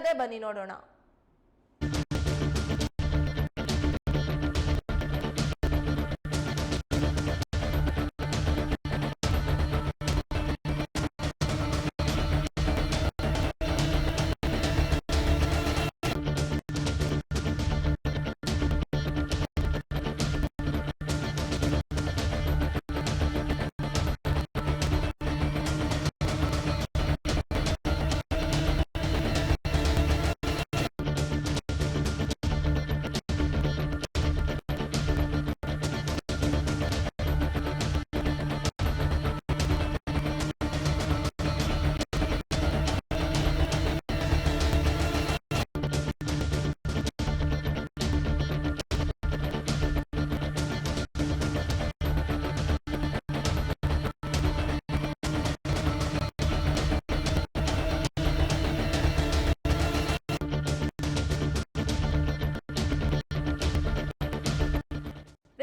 ಇದೆ ಬನ್ನಿ ನೋಡೋಣ.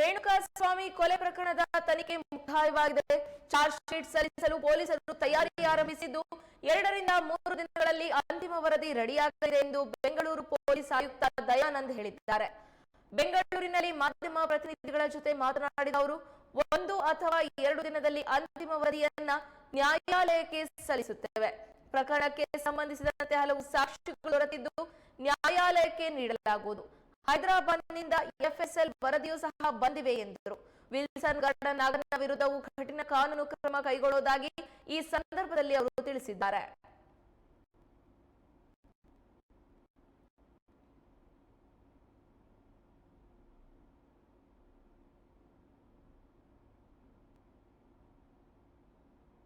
ರೇಣುಕಾ ಸ್ವಾಮಿ ಕೊಲೆ ಪ್ರಕರಣದ ತನಿಖೆ ಮುಕ್ತಾಯವಾಗಿದೆ. ಚಾರ್ಜ್ ಶೀಟ್ ಸಲ್ಲಿಸಲು ಪೊಲೀಸರು ತಯಾರಿ ಆರಂಭಿಸಿದ್ದು, ಎರಡರಿಂದ ಮೂರು ದಿನಗಳಲ್ಲಿ ಅಂತಿಮ ವರದಿ ರೆಡಿಯಾಗಲಿದೆ ಎಂದು ಬೆಂಗಳೂರು ಪೊಲೀಸ್ ಆಯುಕ್ತ ದಯಾನಂದ್ ಹೇಳಿದ್ದಾರೆ. ಬೆಂಗಳೂರಿನಲ್ಲಿ ಮಾಧ್ಯಮ ಪ್ರತಿನಿಧಿಗಳ ಜೊತೆ ಮಾತನಾಡಿದ ಅವರು, ಒಂದು ಅಥವಾ ಎರಡು ದಿನದಲ್ಲಿ ಅಂತಿಮ ವರದಿಯನ್ನ ನ್ಯಾಯಾಲಯಕ್ಕೆ ಸಲ್ಲಿಸುತ್ತೇವೆ. ಪ್ರಕರಣಕ್ಕೆ ಸಂಬಂಧಿಸಿದಂತೆ ಹಲವು ಸಾಕ್ಷಿಗಳು ದೊರೆತಿದ್ದು, ನ್ಯಾಯಾಲಯಕ್ಕೆ ನೀಡಲಾಗುವುದು. ಹೈದರಾಬಾದ್ನಿಂದ ಎಫ್ಎಸ್ಎಲ್ ವರದಿಯೂ ಸಹ ಬಂದಿವೆ ಎಂದರು. ವಿಲ್ಸನ್ ಗಾರ್ಡನ್ ನಾಗರ ವಿರುದ್ಧವೂ ಕಠಿಣ ಕಾನೂನು ಕ್ರಮ ಕೈಗೊಳ್ಳುವುದಾಗಿ ಈ ಸಂದರ್ಭದಲ್ಲಿ ಅವರು ತಿಳಿಸಿದ್ದಾರೆ.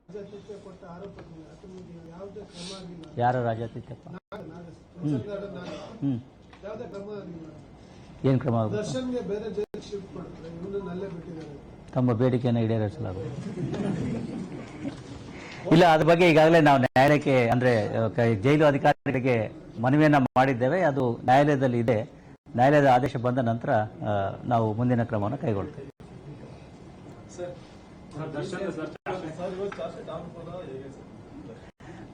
ಯಾರು ಕೊಟ್ಟ ಆರೋಪದಿಂದ ಆತನಿಗೆ ಯಾವುದೇ ಕ್ರಮ ಆಗಿಲ್ಲ. ಯಾರ ರಾಜಾತಿಥ್ಯಪ್ಪ ಹ್ಮ್ ನಾಗ ಏನು ಕ್ರಮ ಆಗುತ್ತೆ ದರ್ಶನ್ಗೆ ಬೇರೆ ಜೈಲಿಗೆ ಶಿಫ್ಟ್ ಮಾಡ್ತಾರೆ. ಇವನನ್ನ ಅಲ್ಲೇ ಬಿಟ್ಟಿದ್ದಾರೆ ತಮ್ಮ ಬೇಡಿಕೆಯನ್ನು ಈಡೇರಿಸಲಾಗುವುದು. ಇಲ್ಲ ಅದ್ರ ಬಗ್ಗೆ ಈಗಾಗಲೇ ನಾವು ನ್ಯಾಯಾಲಯಕ್ಕೆ ಅಂದ್ರೆ ಜೈಲು ಅಧಿಕಾರಿಗಳಿಗೆ ಮನವಿಯನ್ನ ಮಾಡಿದ್ದೇವೆ. ಅದು ನ್ಯಾಯಾಲಯದಲ್ಲಿ ಇದೆ. ನ್ಯಾಯಾಲಯದ ಆದೇಶ ಬಂದ ನಂತರ ನಾವು ಮುಂದಿನ ಕ್ರಮವನ್ನು ಕೈಗೊಳ್ತೇವೆ.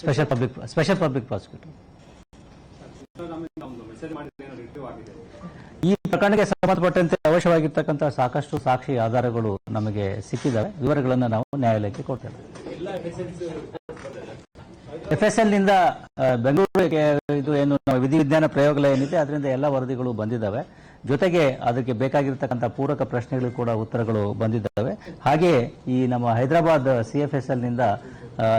Special public special public prosecutor ಈ ಪ್ರಕರಣಕ್ಕೆ ಸಂಬಂಧಪಟ್ಟಂತೆ ಅವಶ್ಯವಾಗಿರ್ತಕ್ಕಂಥ ಸಾಕಷ್ಟು ಸಾಕ್ಷಿ ಆಧಾರಗಳು ನಮಗೆ ಸಿಕ್ಕಿದ್ದಾವೆ ವಿವರಗಳನ್ನು ನಾವು ನ್ಯಾಯಾಲಯಕ್ಕೆ ಕೊಡ್ತೇವೆ. ಎಫ್ಎಸ್ಎಲ್ನಿಂದ ಬೆಂಗಳೂರಿಗೆ ಇದು ಏನು ವಿಧಿ ವಿಧಿವಿಜ್ಞಾನ ಪ್ರಯೋಗಾಲಯ ಏನಿದೆ, ಅದರಿಂದ ಎಲ್ಲ ವರದಿಗಳು ಬಂದಿದ್ದಾವೆ ಜೊತೆಗೆ ಅದಕ್ಕೆ ಬೇಕಾಗಿರ್ತಕ್ಕಂಥ ಪೂರಕ ಪ್ರಶ್ನೆಗಳು ಕೂಡ ಉತ್ತರಗಳು ಬಂದಿದ್ದಾವೆ ಹಾಗೆ ಈ ನಮ್ಮ ಹೈದರಾಬಾದ್ ಸಿ ಎಫ್ ಎಸ್ ಎಲ್ನಿಂದ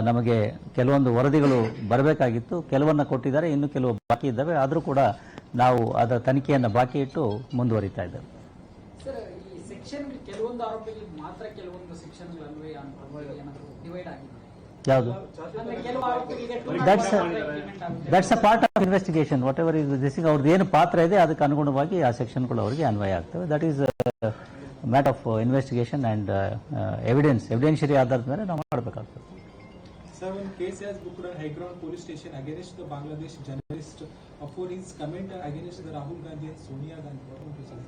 ನಮಗೆ ಕೆಲವೊಂದು ವರದಿಗಳು ಬರಬೇಕಾಗಿತ್ತು. ಕೆಲವನ್ನ ಕೊಟ್ಟಿದ್ದಾರೆ ಇನ್ನು ಕೆಲವು ಬಾಕಿ ಇದ್ದಾವೆ. ಆದರೂ ಕೂಡ ನಾವು ಅದರ ತನಿಖೆಯನ್ನು ಬಾಕಿ ಇಟ್ಟು ಮುಂದುವರಿತಾ ಇದ್ದೇವೆ. ಯಾವುದು. That's a part of investigation whatever is this ಅವ್ರದ್ದು ಏನು ಪಾತ್ರ ಇದೆ ಅದಕ್ಕೆ ಅನುಗುಣವಾಗಿ ಆ ಸೆಕ್ಷನ್ಗಳು ಅವರಿಗೆ ಅನ್ವಯ ಆಗ್ತವೆ. That is matter of investigation and evidence evidentiary ಆಧಾರದ ಮೇಲೆ ನಾವು ಮಾಡಬೇಕಾಗ್ತದೆ. Sir, one case has booked on High Ground Police Station against the Bangladesh journalist uh, for his comment against the Rahul Gandhi and Sonia Gandhi. What would you say?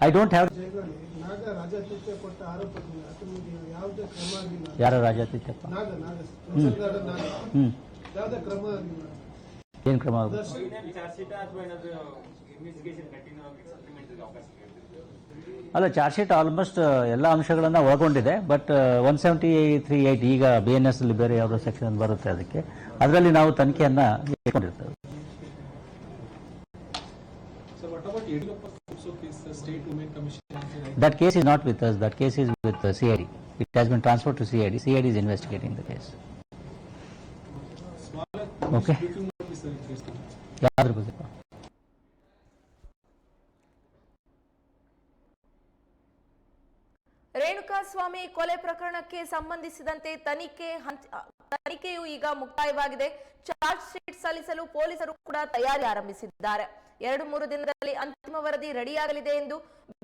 I don't have ಜೈಲಲ್ಲಿ ನಾಗ ರಾಜಾತಿಥ್ಯ ಕೊಟ್ಟ ಆರೋಪದಿಂದ ಆತನಿಗೆ ಯಾವುದೇ ಕ್ರಮ ಆಗಿಲ್ಲ ಯಾರ ರಾಜಾತಿಥ್ಯಪ್ಪ ನಾಗ ನಾಗ ಸಂಸದರ ನಾಗ ಹ್ಮ್ ಯಾವುದೇ ಕ್ರಮ ಆಗಿಲ್ಲ ಏನು ಕ್ರಮ ಆಗುತ್ತೆ ದರ್ಶನ್ ಅಲ್ಲ ಚಾರ್ಜ್ ಶೀಟ್ ಆಲ್ಮೋಸ್ಟ್ ಎಲ್ಲಾ ಅಂಶಗಳನ್ನ ಒಳಗೊಂಡಿದೆ but one seventy three eight ಈಗ ಬಿ ಎಸ್ ಅಲ್ಲಿ ಬೇರೆ ಯಾವುದೋ ಸೆಕ್ಷನ್ ಬರುತ್ತೆ ಅದಕ್ಕೆ. ಅದರಲ್ಲಿ ನಾವು ತನಿಖೆಯನ್ನ ಇಟ್ಕೊಂಡಿರ್ತೇವೆ. That case is not with us that case is with CID it has been transfer to CID CID is investigating the case okay ಯಾರು ಬಂದಿಲ್ಲ ರೇಣುಕಾಸ್ವಾಮಿ ಕೊಲೆ ಪ್ರಕರಣಕ್ಕೆ ಸಂಬಂಧಿಸಿದಂತೆ ತನಿಖೆ ತನಿಖೆಯು ಈಗ ಮುಕ್ತಾಯವಾಗಿದೆ. ಚಾರ್ಜ್ ಶೀಟ್ ಸಲ್ಲಿಸಲು ಪೊಲೀಸರು ಕೂಡ ತಯಾರಿ ಆರಂಭಿಸಿದ್ದಾರೆ. ಎರಡು ಮೂರು ದಿನದಲ್ಲಿ ಅಂತಿಮ ವರದಿ ರೆಡಿಯಾಗಲಿದೆ ಎಂದು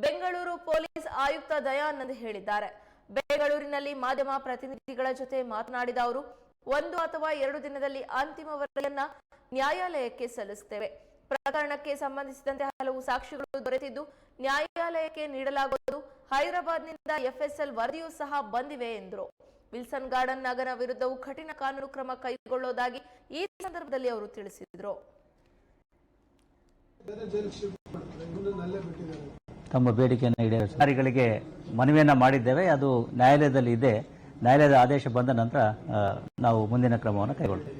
ಬೆಂಗಳೂರು ಪೊಲೀಸ್ ಆಯುಕ್ತ ದಯಾನಂದ್ ಹೇಳಿದ್ದಾರೆ. ಬೆಂಗಳೂರಿನಲ್ಲಿ ಮಾಧ್ಯಮ ಪ್ರತಿನಿಧಿಗಳ ಜೊತೆ ಮಾತನಾಡಿದ ಅವರು, ಒಂದು ಅಥವಾ ಎರಡು ದಿನದಲ್ಲಿ ಅಂತಿಮ ವರದಿಯನ್ನ ನ್ಯಾಯಾಲಯಕ್ಕೆ ಸಲ್ಲಿಸುತ್ತೇವೆ. ಪ್ರಕರಣಕ್ಕೆ ಸಂಬಂಧಿಸಿದಂತೆ ಹಲವು ಸಾಕ್ಷಿಗಳು ದೊರೆತಿದ್ದು ನ್ಯಾಯಾಲಯಕ್ಕೆ ನೀಡಲಾಗುವುದು. ಹೈದರಾಬಾದ್ನಿಂದ ಎಫ್ಎಸ್ಎಲ್ ವರದಿಯೂ ಸಹ ಬಂದಿವೆ ಎಂದರು. ವಿಲ್ಸನ್ ಗಾರ್ಡನ್ ನಗರ ವಿರುದ್ಧವೂ ಕಠಿಣ ಕಾನೂನು ಕ್ರಮ ಕೈಗೊಳ್ಳುವುದಾಗಿ ಈ ಸಂದರ್ಭದಲ್ಲಿ ಅವರು ತಿಳಿಸಿದರು. ತಮ್ಮ ಬೇಡಿಕೆಯನ್ನು ಈಡೇರಿಸಿಗಳಿಗೆ ಅಧಿಕಾರಿಗಳಿಗೆ ಮನವಿಯನ್ನ ಮಾಡಿದ್ದೇವೆ. ಅದು ನ್ಯಾಯಾಲಯದಲ್ಲಿ ಇದೆ. ನ್ಯಾಯಾಲಯದ ಆದೇಶ ಬಂದ ನಂತರ ನಾವು ಮುಂದಿನ ಕ್ರಮವನ್ನು ಕೈಗೊಳ್ತೇವೆ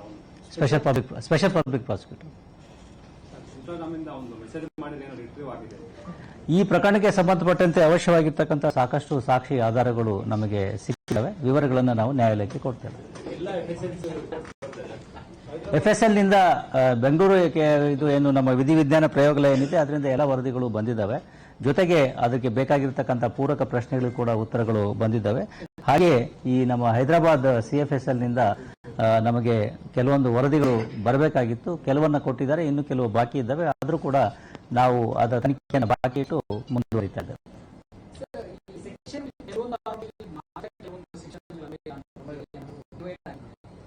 Special public special public prosecutor ಈ ಪ್ರಕರಣಕ್ಕೆ ಸಂಬಂಧಪಟ್ಟಂತೆ ಅವಶ್ಯವಾಗಿರ್ತಕ್ಕಂಥ ಸಾಕಷ್ಟು ಸಾಕ್ಷಿ ಆಧಾರಗಳು ನಮಗೆ ಸಿಕ್ಕಿವೆ ವಿವರಗಳನ್ನು ನಾವು ನ್ಯಾಯಾಲಯಕ್ಕೆ ಕೊಡ್ತೇವೆ. ಎಫ್ ಎಸ್ ಎಲ್ನಿಂದ ಬೆಂಗಳೂರು ಇದು ಏನು ನಮ್ಮ ವಿಧಿವಿಜ್ಞಾನ ಪ್ರಯೋಗಾಲಯ ಏನಿದೆ ಅದರಿಂದ ಎಲ್ಲ ವರದಿಗಳು ಬಂದಿದ್ದಾವೆ. ಜೊತೆಗೆ ಅದಕ್ಕೆ ಬೇಕಾಗಿರ್ತಕ್ಕಂಥ ಪೂರಕ ಪ್ರಶ್ನೆಗಳು ಕೂಡ ಉತ್ತರಗಳು ಬಂದಿದ್ದಾವೆ. ಹಾಗೆ ಈ ನಮ್ಮ ಹೈದರಾಬಾದ್ ಸಿ ನಮಗೆ ಕೆಲವೊಂದು ವರದಿಗಳು ಬರಬೇಕಾಗಿತ್ತು. ಕೆಲವನ್ನ ಕೊಟ್ಟಿದ್ದಾರೆ, ಇನ್ನು ಕೆಲವು ಬಾಕಿ ಇದ್ದಾವೆ. ಆದರೂ ಕೂಡ ನಾವು ಅದರ ತನಿಖೆಯನ್ನು ಬಾಕಿ ಇಟ್ಟು ಮುಂದುವರಿತಾ ಇದ್ದೇವೆ.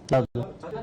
ಈ